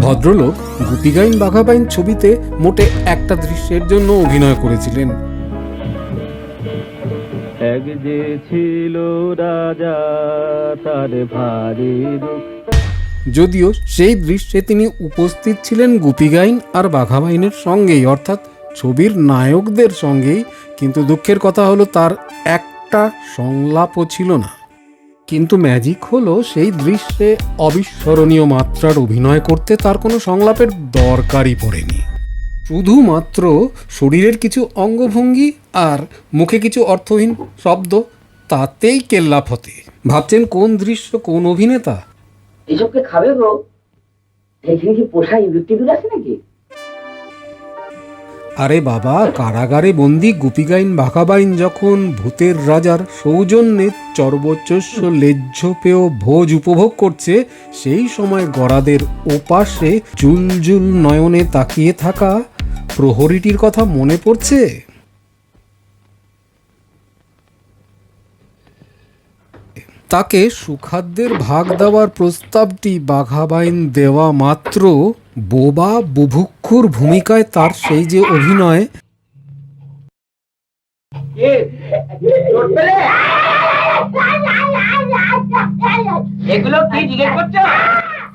ভদ্রলোক গুপিগাইন বাঘাবাইন ছবিতে মোটে একটা দৃশ্যের জন্য অভিনয় করেছিলেন। এক যে ছিল রাজা তার ভারী যদিও সেই দৃশ্যে তিনি উপস্থিত ছিলেন গুপিগাইন আর বাঘাবাইনের সঙ্গেই অর্থাৎ ছবির নায়কদের সঙ্গেই কিন্তু দুঃখের কথা হলো তার একটা সংলাপও ছিল না। কিন্তু ম্যাজিক হলো সেই দৃশ্যে অবিস্মরণীয় মাত্রার অভিনয় করতে তার কোনো সংলাপের দরকারই পড়েনি। শুধুমাত্র শরীরের কিছু অঙ্গভঙ্গি আর মুখে কিছু অর্থহীন শব্দ, তাতেই কেল্লাপ হতে ভাবছেন কোন দৃশ্য, কোন অভিনেতা? এসবকে খাবে গো এখানে কি পোষা ইঁদুর টিঁদুর আছে নাকি? আরে বাবা, কারাগারে বন্দি গুপিগাইন বাঘাবাইন যখন ভূতের রাজার সৌজন্যে চর্বচস্য লেজ্জ পেয় ভোজ উপভোগ করছে, সেই সময় গড়াদের ওপাশে জুলজুল নয়নে তাকিয়ে থাকা প্রহরীটির কথা মনে পড়ছে? তাকে সুখাদ্যের ভাগ দেওয়ার প্রস্তাবটি বাঘাবাইন দেওয়া মাত্র বোবা বুভুক্ষুর ভূমিকায় তার সেই যে অভিনয়।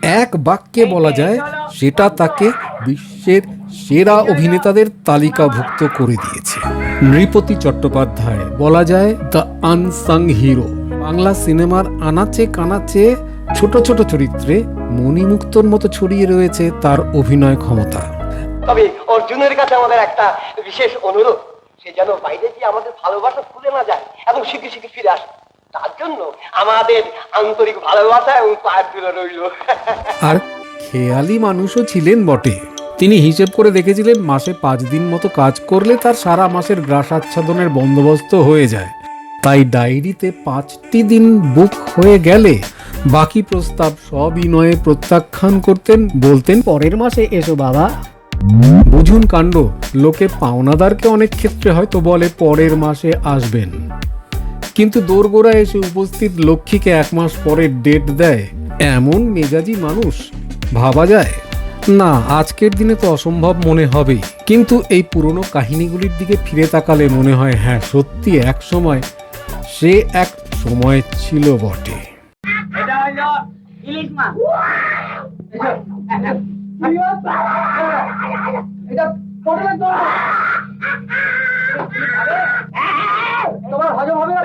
এক বাক্যে বলা যায় সেটা তাকে বিশ্বের সেরা অভিনেতাদের তালিকাভুক্ত করে দিয়েছে। নৃপতি চট্টোপাধ্যায় বলা যায় দ্য আনসাং হিরো। বাংলা সিনেমার আনাচে কানাচে ছোট ছোট চরিত্রে মণিমুক্তর মতো ছড়িয়ে রয়েছে তার অভিনয় ক্ষমতা। তবে অর্জুনের কাছে আমাদের একটা বিশেষ অনুরোধ সে যেন বাইরে গিয়ে আমাদের ভালোবাসা ভুলে না যায় এবং শিখে শিখে ফিরে আসে। তার জন্য আমাদের আন্তরিক ভালোবাসা এবং রইল। আর খেয়ালি মানুষও ছিলেন বটে। তিনি হিসেব করে দেখেছিলেন মাসে পাঁচ দিন মতো কাজ করলে তার সারা মাসের গ্রাস আচ্ছাদনের বন্দোবস্ত হয়ে যায়। তাই ডায়েরিতে পাঁচটি দিন বুক হয়ে গেলে বাকি প্রস্তাব সবিনয়ে প্রত্যাখ্যান করতেন বলতেন পরের মাসে এসো বাবা। বুঝুন কাণ্ড লোকে পাওনাদারকে অনেক ক্ষেত্রে হয়তো বলে পরের মাসে আসবেন। কিন্তু দোরগোড়া এসে উপস্থিত লক্ষ্মীকে এক মাস পরে ডেট দেয়। এমন মেজাজি মানুষ ভাবা যায়। না আজকের দিনে তো অসম্ভব মনে হবেই। কিন্তু এই পুরনো কাহিনীগুলির দিকে ফিরে তাকালে মনে হয় হ্যাঁ সত্যি এক সময় সে এক সময় ছিল বটে। ইলিশ মাছ এটা পটলের দোল তোমার হজম হবে না